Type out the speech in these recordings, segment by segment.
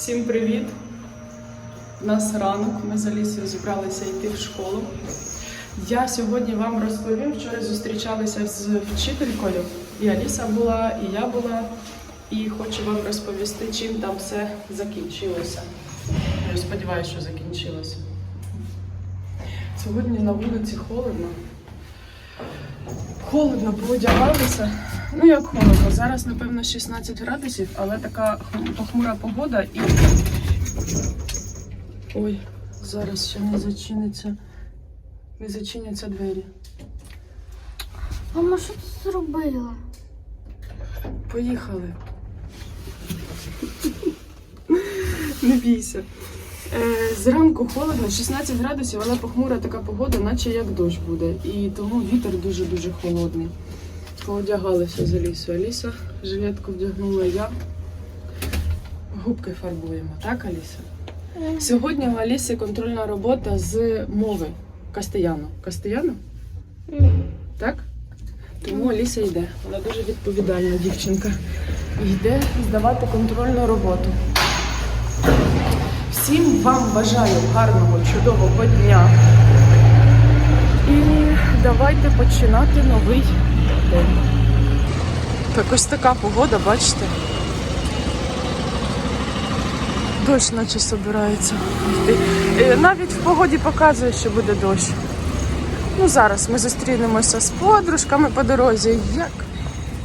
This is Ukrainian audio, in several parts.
Всім привіт! У нас ранок, ми з Алісою зібралися йти в школу. Я сьогодні вам розповім, вчора зустрічалися з вчителькою. І Аліса була, і я була. І хочу вам розповісти, чим там все закінчилося. Я сподіваюся, що закінчилося. Сьогодні на вулиці холодно. Холодно поодягалися. Ну як холодно? Зараз, напевно, 16 градусів, але така похмура погода і. Ой, зараз ще не зачиниться. Не зачиняться двері. Мама, що ти зробила? Поїхали. Не бійся. Е, зранку холодно, 16 градусів, але похмура така погода, наче як дощ буде. І тому вітер дуже-дуже холодний. Поодягалися з Алісою. Аліса жилетку вдягнула я. Губки фарбуємо, так, Аліса? Сьогодні у Алісі контрольна робота з мови. Кастеяно. Кастеяно? Так? Тому Аліса йде. Вона дуже відповідальна дівчинка. Йде здавати контрольну роботу. Всім вам бажаю гарного, чудового дня. І давайте починати новий день. Так ось така погода, бачите? Дощ наче собирається. Навіть в погоді показує, що буде дощ. Ну, зараз ми зустрінемося з подружками по дорозі. Як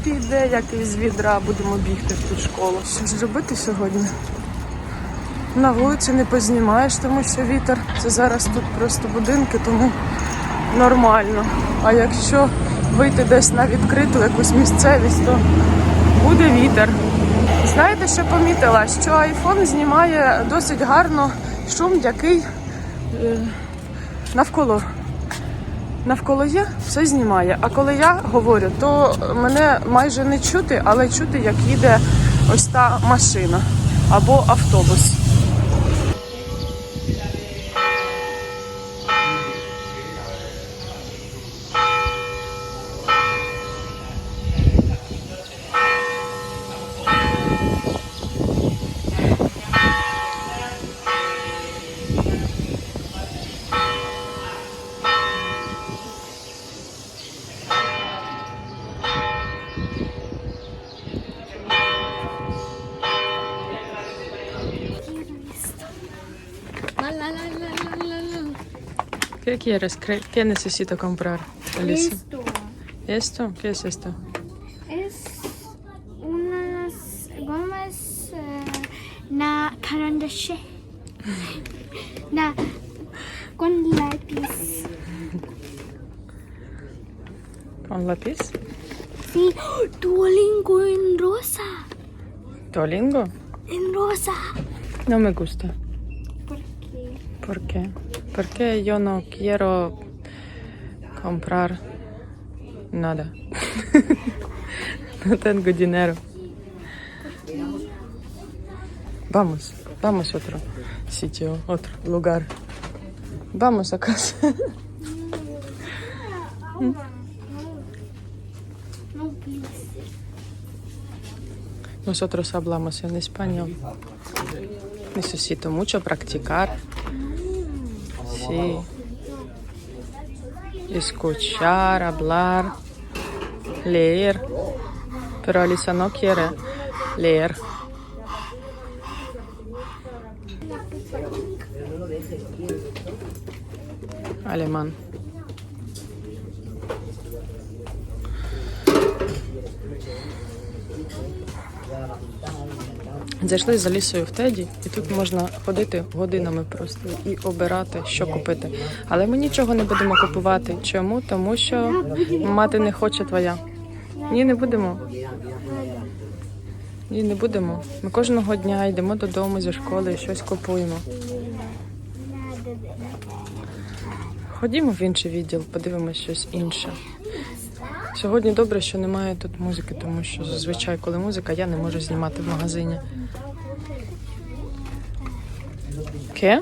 піде, як із відра будемо бігти в ту школу. Що ж робити сьогодні? На вулиці не познімаєш, тому що вітер. Це зараз тут просто будинки, тому нормально. А якщо вийти десь на відкриту якусь місцевість, то буде вітер. Знаєте, що помітила? Що iPhone знімає досить гарно шум, який е, навколо навколо є, все знімає. А коли я говорю, то мене майже не чути, але чути, як їде ось та машина або автобус. ¿Qué quieres? ¿Qué, necesito comprar, Alicia? Esto ¿Esto? ¿Qué es esto? es unas gomas eh, na karandashi. Na con lápiz. ¿Con lápiz? Sí, Duolingo en rosa. ¿Tolingo? En rosa. No me gusta. ¿Por qué? ¿Por qué? Porque yo no quiero comprar nada. no tengo dinero. Vamos, vamos a otro sitio, otro lugar. Vamos a casa. Nosotros hablamos en español. Necesito mucho practicar. Sí. Escuchar, hablar, leer. Pero Alisa no quiere leer. Alemán. Зайшли з Алісою в Теді, і тут можна ходити годинами просто і обирати, що купити. Але ми нічого не будемо купувати. Чому? Тому що мати не хоче твоя. Ні, не будемо. Ні, не будемо. Ми кожного дня йдемо додому зі школи і щось купуємо. Ходімо в інший відділ, подивимось щось інше. Сьогодні добре, що немає тут музики, тому що зазвичай, коли музика, я не можу знімати в магазині. Ке?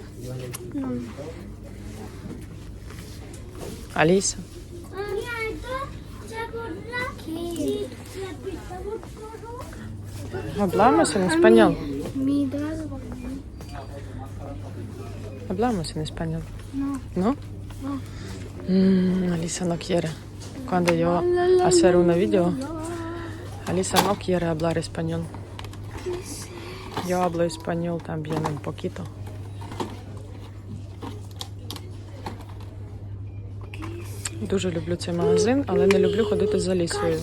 Аліса. ¿Qué? Hablamos en español. Hablamos en español. No. ¿No? No. Mm, Alisa no quiere. Cuando yo hacer un video, Alisa no quiere hablar español. Yo hablo español también un poquito. Дуже люблю цей магазин, але не люблю ходити за лісою.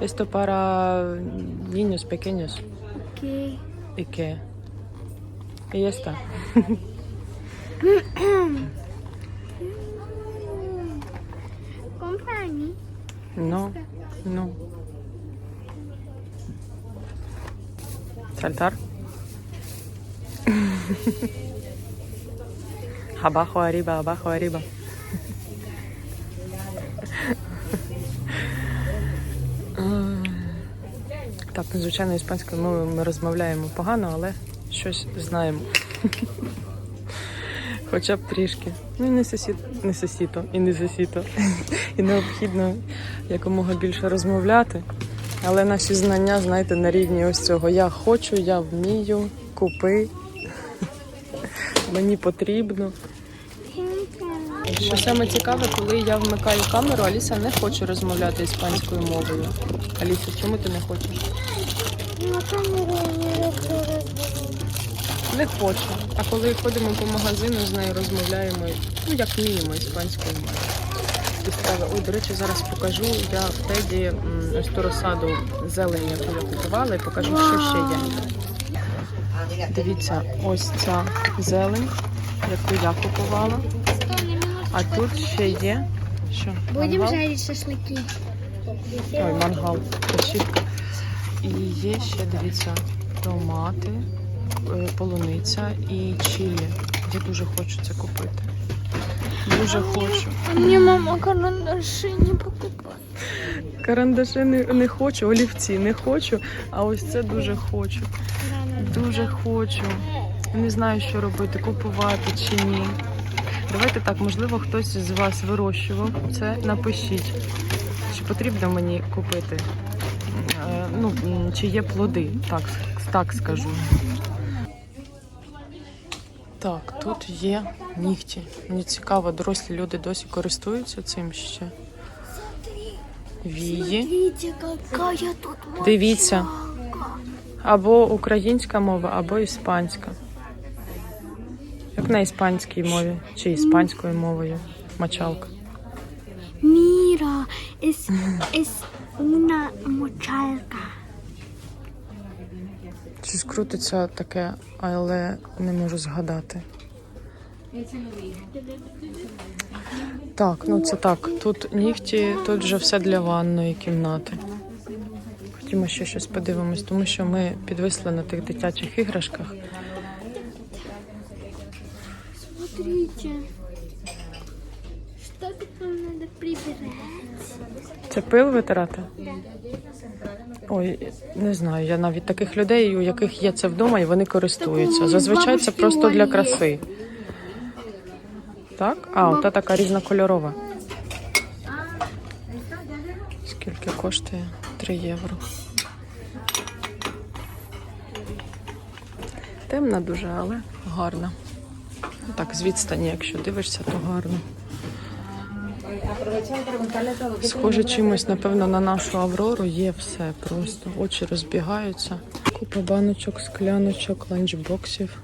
Esto para niños pequeños. ¿Y qué? Y ya está. Compra mí. No, no. Saltar. abajo, arriba, abajo, arriba. Так, звичайно, іспанською мовою ми розмовляємо погано, але щось знаємо. Хоча б трішки. Ну і не сусід, не сусіто, і не сусіто. І необхідно якомога більше розмовляти. Але наші знання, знаєте, на рівні ось цього. Я хочу, я вмію, купи. Мені потрібно. Що саме цікаве, коли я вмикаю камеру, Аліса не хоче розмовляти іспанською мовою. Аліса, чому ти не хочеш? На камеру не. Не хочу. А коли ходимо по магазину, з нею розмовляємо, ну як вміємо іспанською мовою. І ой, до речі, зараз покажу. Я в Теді ось ту розсаду зелені, яку я купувала, і покажу, що ще є. Дивіться, ось ця зелень, яку я купувала. А тут ще є. Що? Будем мангал? жарить шашлыки. Ой, мангал. І є ще, дивіться, томати, е, полуниця і чилі. Я дуже хочу це купити. Дуже хочу. Мне мама карандаши не покупает. Карандаши не, не хочу, олівці не хочу, а ось це дуже хочу. Дуже хочу. Не знаю, що робити, купувати чи ні. Давайте так, можливо, хтось з вас вирощував це. Напишіть, чи потрібно мені купити. Е, Ну, чи є плоди, так, так скажу. Так, тут є нігті. Мені цікаво, дорослі люди досі користуються цим ще. Вії. Дивіться. Або українська мова, або іспанська. Як на іспанській мові чи іспанською мовою мочалка. Es, es una mochalka. Щось крутиться таке, але не можу згадати. Так, ну це так. Тут нігті, тут вже все для ванної кімнати. Хотімо ще щось подивимось, тому що ми підвисли на тих дитячих іграшках. Смотрите. Что тут нам надо прибирать? Це пил витирати? Ой, не знаю. Я навіть таких людей, у яких є це вдома, і вони користуються. Зазвичай це просто для краси. Так? А, ота така різнокольорова. Скільки коштує? 3 євро. Темна дуже, але гарна. Ну, Так, з відстані, якщо дивишся, то гарно. Схоже чимось, напевно, на нашу Аврору є все просто. Очі розбігаються. Купа баночок, скляночок, ланчбоксів.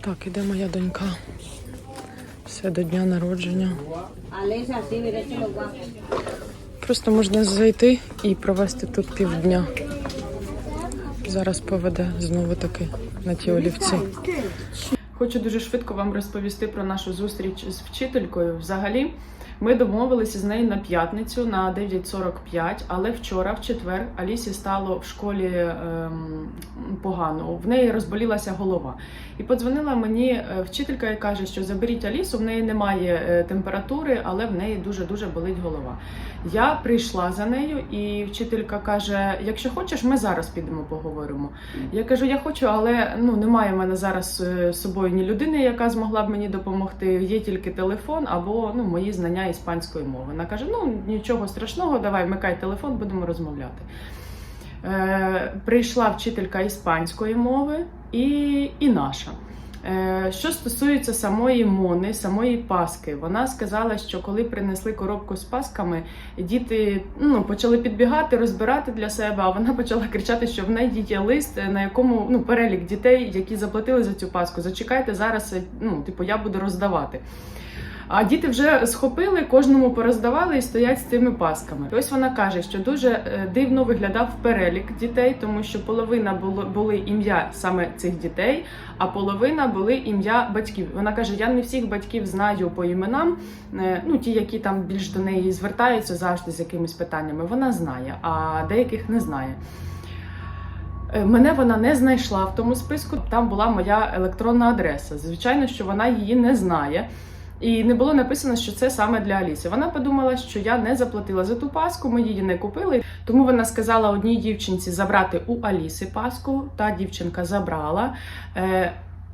Так, іде моя донька. Все до дня народження. Просто можна зайти і провести тут півдня. Зараз поведе знову таки на ті олівці. Хочу дуже швидко вам розповісти про нашу зустріч з вчителькою. Взагалі, ми домовилися з нею на п'ятницю на 9.45, але вчора, в четвер, Алісі стало в школі ем, погано. В неї розболілася голова. І подзвонила мені е, вчителька і каже, що заберіть Алісу, в неї немає е, температури, але в неї дуже дуже болить голова. Я прийшла за нею, і вчителька каже: якщо хочеш, ми зараз підемо поговоримо. Я кажу, я хочу, але ну немає в мене зараз е, з собою ні людини, яка змогла б мені допомогти. Є тільки телефон або ну мої знання іспанської мови. Вона каже: ну нічого страшного, давай вмикай телефон, будемо розмовляти. Е, прийшла вчителька іспанської мови і, і наша. Е, Що стосується самої Мони, самої Паски, вона сказала, що коли принесли коробку з пасками, діти ну, почали підбігати, розбирати для себе, а вона почала кричати, що в неї є лист, на якому ну, перелік дітей, які заплатили за цю паску. Зачекайте зараз, ну, типу, я буду роздавати. А діти вже схопили, кожному пороздавали і стоять з цими пасками. І Ось вона каже, що дуже е, дивно виглядав перелік дітей, тому що половина було були ім'я саме цих дітей, а половина були ім'я батьків. Вона каже: я не всіх батьків знаю по іменам. е, Ну ті, які там більш до неї звертаються завжди з якимись питаннями. Вона знає, а деяких не знає. Е, Мене вона не знайшла в тому списку. Там була моя електронна адреса. Звичайно, що вона її не знає. І не було написано, що це саме для Аліси. Вона подумала, що я не заплатила за ту паску, ми її не купили. Тому вона сказала одній дівчинці забрати у Аліси паску. Та дівчинка забрала.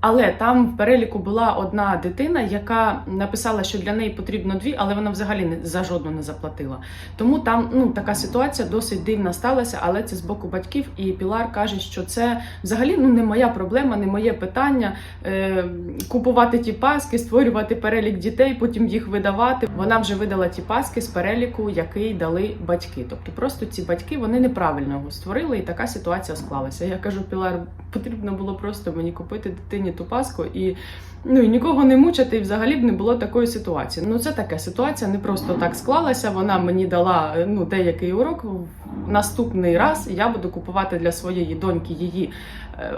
Але там в переліку була одна дитина, яка написала, що для неї потрібно дві, але вона взагалі не за жодну не заплатила. Тому там ну така ситуація досить дивна сталася, але це з боку батьків. І Пілар каже, що це взагалі ну не моя проблема, не моє питання е, купувати ті паски, створювати перелік дітей, потім їх видавати. Вона вже видала ті паски з переліку, який дали батьки. Тобто, просто ці батьки вони неправильно його створили, і така ситуація склалася. Я кажу, Пілар, потрібно було просто мені купити дитині ту паску і. Ну і нікого не мучити, і взагалі б не було такої ситуації. Ну це така ситуація, не просто так склалася. Вона мені дала ну деякий урок. Наступний раз я буду купувати для своєї доньки її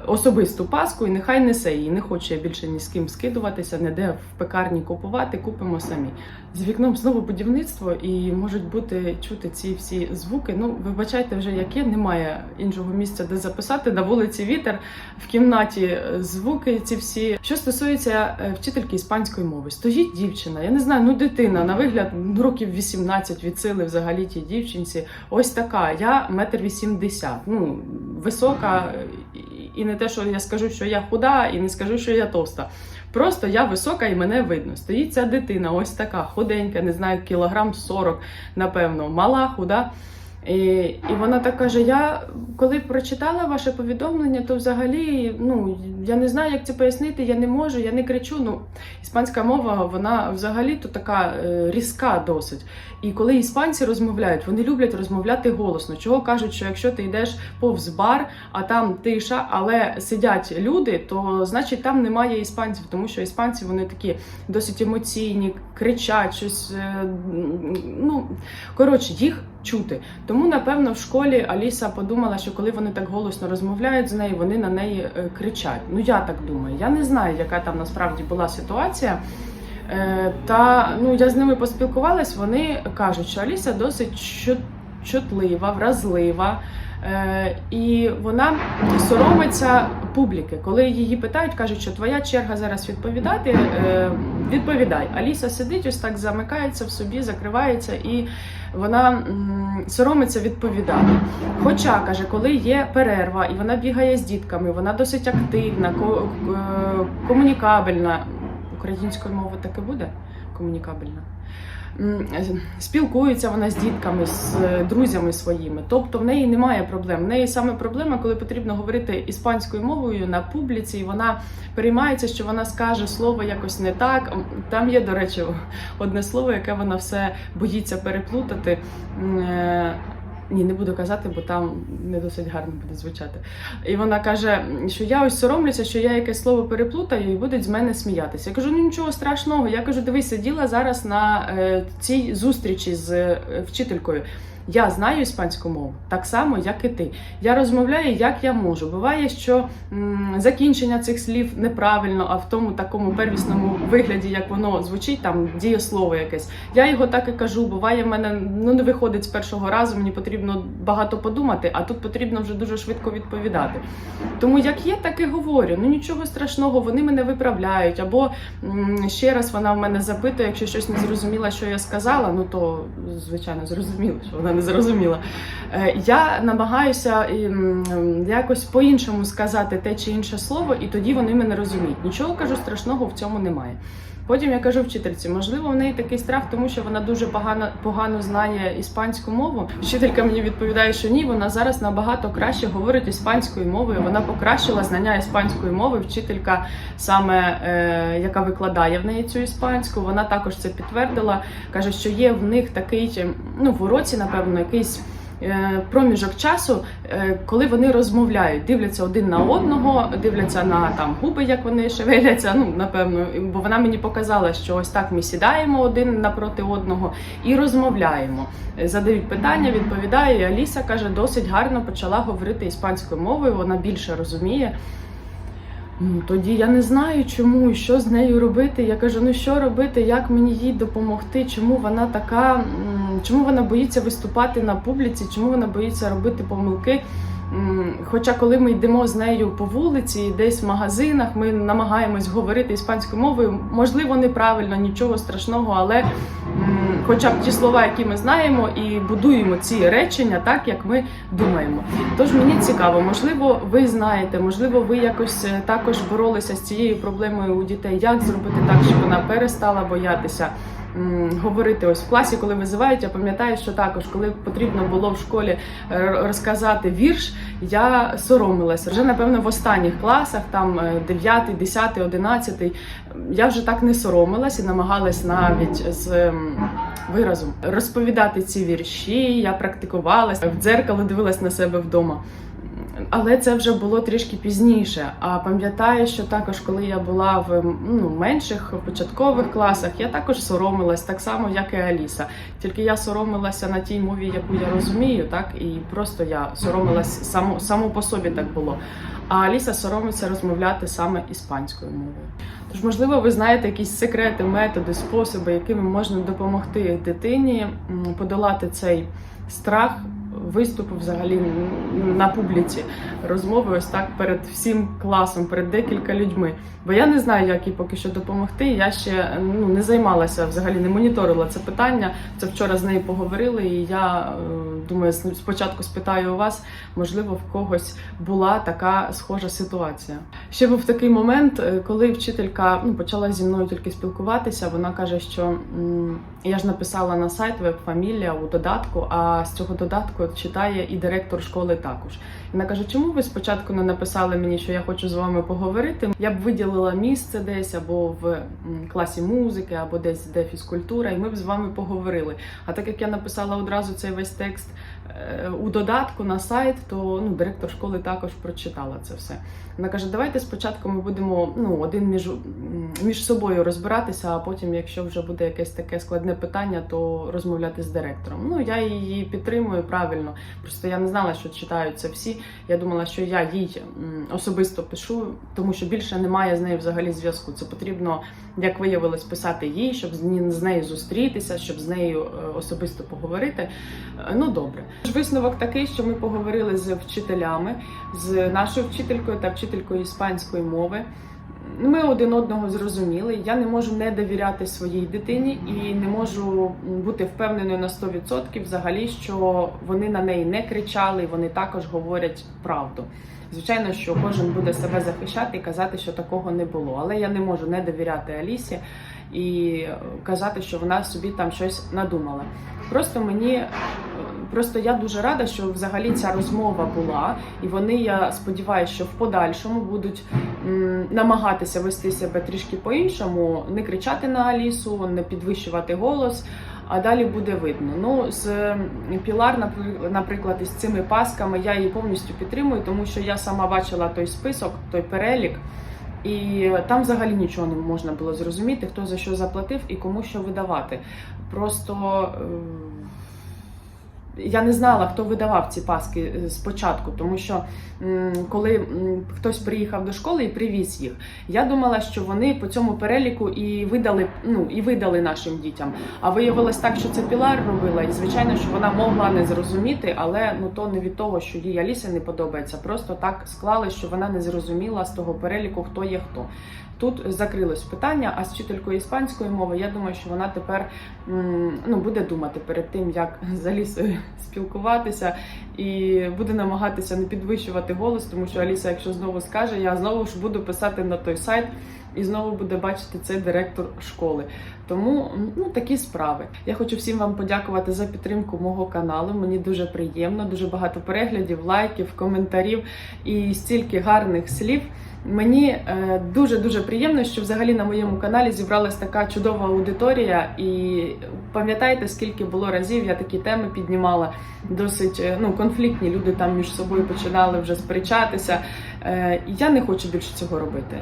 особисту паску, і нехай несе її. Не хочу я більше ні з ким скидуватися, ніде в пекарні купувати. Купимо самі. З вікном знову будівництво, і можуть бути чути ці всі звуки. Ну вибачайте, вже як є, немає іншого місця, де записати. На вулиці вітер в кімнаті е, звуки. Ці всі що стосується е, вчительки іспанської мови, стоїть дівчина. Я не знаю, ну дитина на вигляд ну, років 18 від сили взагалі тій дівчинці. Ось така. Я метр вісімдесят. Ну висока, і- не те, що я скажу, що я худа, і не скажу, що я товста. Просто я висока і мене видно. Стоїть ця дитина, ось така, худенька, не знаю, кілограм 40, напевно, мала, худа. І, і вона так каже: я коли прочитала ваше повідомлення, то взагалі ну я не знаю, як це пояснити, я не можу, я не кричу. Ну, іспанська мова, вона взагалі то така е, різка досить. І коли іспанці розмовляють, вони люблять розмовляти голосно. Чого кажуть, що якщо ти йдеш повз бар, а там тиша, але сидять люди, то значить там немає іспанців, тому що іспанці вони такі досить емоційні, кричать щось. е, Ну коротше, їх чути. Тому, напевно, в школі Аліса подумала, що коли вони так голосно розмовляють з нею, вони на неї е, кричать. Ну я так думаю. Я не знаю, яка там насправді була ситуація. Е, Та ну я з ними поспілкувалась. Вони кажуть, що Аліса досить чутлива, вразлива. Е, і вона соромиться публіки. Коли її питають, кажуть, що твоя черга зараз відповідати, е, відповідай. Аліса сидить, ось так замикається в собі, закривається і вона соромиться відповідати. Хоча каже, коли є перерва і вона бігає з дітками, вона досить активна, е, комунікабельна. Українською мовою таке буде? Комунікабельна. Спілкується вона з дітками, з е, друзями своїми. Тобто в неї немає проблем. В неї саме проблема, коли потрібно говорити іспанською мовою на публіці, і вона переймається, що вона скаже слово якось не так. Там є, до речі, одне слово, яке вона все боїться переплутати. Ні, не буду казати, бо там не досить гарно буде звучати. І вона каже, що я ось соромлюся, що я якесь слово переплутаю і будуть з мене сміятися. Я кажу, ну нічого страшного. Я кажу, дивись, сиділа зараз на е, цій зустрічі з е, вчителькою. Я знаю іспанську мову так само, як і ти. Я розмовляю, як я можу. Буває, що м, закінчення цих слів неправильно, а в тому такому первісному вигляді, як воно звучить, там дієслово якесь. Я його так і кажу. Буває, в мене ну не виходить з першого разу. Мені потрібно багато подумати, а тут потрібно вже дуже швидко відповідати. Тому як є, так і говорю. Ну нічого страшного, вони мене виправляють. Або м, ще раз вона в мене запитує, якщо щось не зрозуміла, що я сказала, ну то звичайно зрозуміло, що вона не зрозуміла. Е, Я намагаюся якось по-іншому сказати те чи інше слово, і тоді вони мене розуміють. Нічого кажу страшного в цьому немає. Потім я кажу вчительці, можливо, в неї такий страх, тому що вона дуже погано, погано знає іспанську мову. Вчителька мені відповідає, що ні, вона зараз набагато краще говорить іспанською мовою. Вона покращила знання іспанської мови. Вчителька, саме е, яка викладає в неї цю іспанську, вона також це підтвердила. каже, що є в них такий ну в уроці, напевно, якийсь. Е, Проміжок часу, е, коли вони розмовляють, дивляться один на одного, дивляться на там губи, як вони шевеляться. Ну напевно, бо вона мені показала, що ось так ми сідаємо один напроти одного і розмовляємо. Е, Задають питання, відповідає. І Аліса каже, досить гарно почала говорити іспанською мовою. Вона більше розуміє. Ну, тоді я не знаю, чому і що з нею робити. Я кажу, ну що робити, як мені їй допомогти, чому вона така, чому вона боїться виступати на публіці, чому вона боїться робити помилки. Хоча, коли ми йдемо з нею по вулиці, десь в магазинах, ми намагаємось говорити іспанською мовою, можливо, неправильно, нічого страшного, але хоча б ті слова, які ми знаємо, і будуємо ці речення так, як ми думаємо. Tож мені цікаво, можливо, ви знаєте, можливо, ви якось е, також боролися з цією проблемою у дітей. Як зробити так, щоб вона перестала боятися говорити ось в класі, коли визивають. Я пам'ятаю, що також, коли потрібно було в школі е, розказати вірш, я соромилася. Вже напевно в останніх класах, там 9, 10, 11, я вже так не соромилась і намагалась навіть з виразом розповідати ці вірші. Я практикувалася в дзеркало, дивилась на себе вдома. Але це вже було трішки пізніше. А пам'ятаю, що також, коли я була в ну, менших початкових класах, я також соромилась так само, як і Аліса. Тільки я соромилася на тій мові, яку я розумію, так і просто я соромилась само, само по собі так було. А Аліса соромиться розмовляти саме іспанською мовою. Тож, можливо, ви знаєте якісь секрети, методи, способи, якими можна допомогти дитині подолати цей страх виступу взагалі на публіці розмови ось так перед всім класом, перед декілька людьми. Бо я не знаю, як їй поки що допомогти. Я ще ну не займалася взагалі, не моніторила це питання. Це вчора з нею поговорили, і я е, думаю, спочатку спитаю у вас, можливо, в когось була така схожа ситуація. Ще був такий момент, е, коли вчителька ну, почала зі мною тільки спілкуватися. Вона каже, що я ж написала на сайт веб-фамілія у додатку, а з цього додатку читає і директор школи також. І Вона каже, чому ви спочатку не написали мені, що я хочу з вами поговорити? Я б виділила місце десь або в класі музики, або десь де фізкультура, і ми б з вами поговорили. А так як я написала одразу цей весь текст у додатку на сайт, то ну, директор школи також прочитала це все. Вона каже: давайте спочатку ми будемо ну, один між, між собою розбиратися, а потім, якщо вже буде якесь таке складне питання, то розмовляти з директором. Ну я її підтримую правильно. Просто я не знала, що читають це всі. Я думала, що я їй особисто пишу, тому що більше немає з нею взагалі зв'язку. Це потрібно, як виявилось, писати їй, щоб з нею зустрітися, щоб з нею е, особисто поговорити. Е, Ну добре. Висновок такий, що ми поговорили з вчителями, з нашою вчителькою та вчителькою іспанської мови. Ми один одного зрозуміли. Я не можу не довіряти своїй дитині і не можу бути впевненою на 100% взагалі, що вони на неї не кричали, вони також говорять правду. Звичайно, що кожен буде себе захищати і казати, що такого не було. Але я не можу не довіряти Алісі і казати, що вона собі там щось надумала. Просто мені просто я дуже рада, що взагалі ця розмова була, і вони, я сподіваюся, що в подальшому будуть намагатися вести себе трішки по-іншому, не кричати на Алісу, не підвищувати голос. А далі буде видно. Ну з Пілар, наприклад, із цими пасками я її повністю підтримую, тому що я сама бачила той список, той перелік. І там взагалі нічого не можна було зрозуміти, хто за що заплатив і кому що видавати. Просто я не знала, хто видавав ці паски е, спочатку, тому що коли хтось приїхав до школи і привіз їх, я думала, що вони по цьому переліку і видали, ну і видали нашим дітям. А виявилось так, що це Пілар робила, і звичайно, що вона могла не зрозуміти, але ну то не від того, що їй Аліса не подобається. Просто так склали, що вона не зрозуміла з того переліку, хто є хто. Тут закрилось питання, а з вчителькою іспанської мови я думаю, що вона тепер ну, буде думати перед тим, як за Алісою спілкуватися і буде намагатися не підвищувати голос, тому що Аліса, якщо знову скаже, я знову ж буду писати на той сайт. І знову буде бачити цей директор школи. Тому ну такі справи. Я хочу всім вам подякувати за підтримку мого каналу. Мені дуже приємно, дуже багато переглядів, лайків, коментарів і стільки гарних слів. Мені дуже дуже приємно, що взагалі на моєму каналі зібралась така чудова аудиторія. І пам'ятаєте, скільки було разів я такі теми піднімала досить е, ну конфліктні. Люди там між собою починали вже сперечатися. Е, Я не хочу більше цього робити.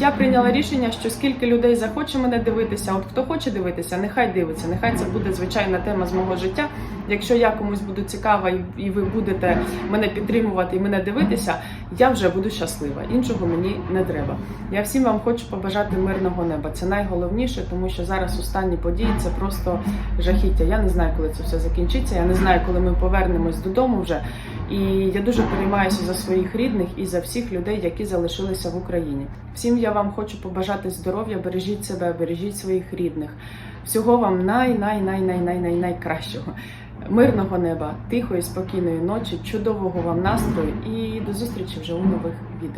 Я прийняла рішення, що скільки людей захоче мене дивитися, от хто хоче дивитися, нехай дивиться, нехай це буде звичайна тема з мого життя. Якщо я комусь буду цікава і- і ви будете мене підтримувати і мене дивитися, я вже буду щаслива. Іншого мені не треба. Я всім вам хочу побажати мирного неба. Це найголовніше, тому що зараз останні події це просто жахіття. Я не знаю, коли це все закінчиться. Я не знаю, коли ми повернемось додому вже. І я дуже переймаюся за своїх рідних і за всіх людей, які залишилися в Україні. Всім я вам хочу побажати здоров'я, бережіть себе, бережіть своїх рідних. Всього вам най най най най най най найкращого. Мирного неба, тихої, спокійної ночі, чудового вам настрою і до зустрічі вже у нових відео.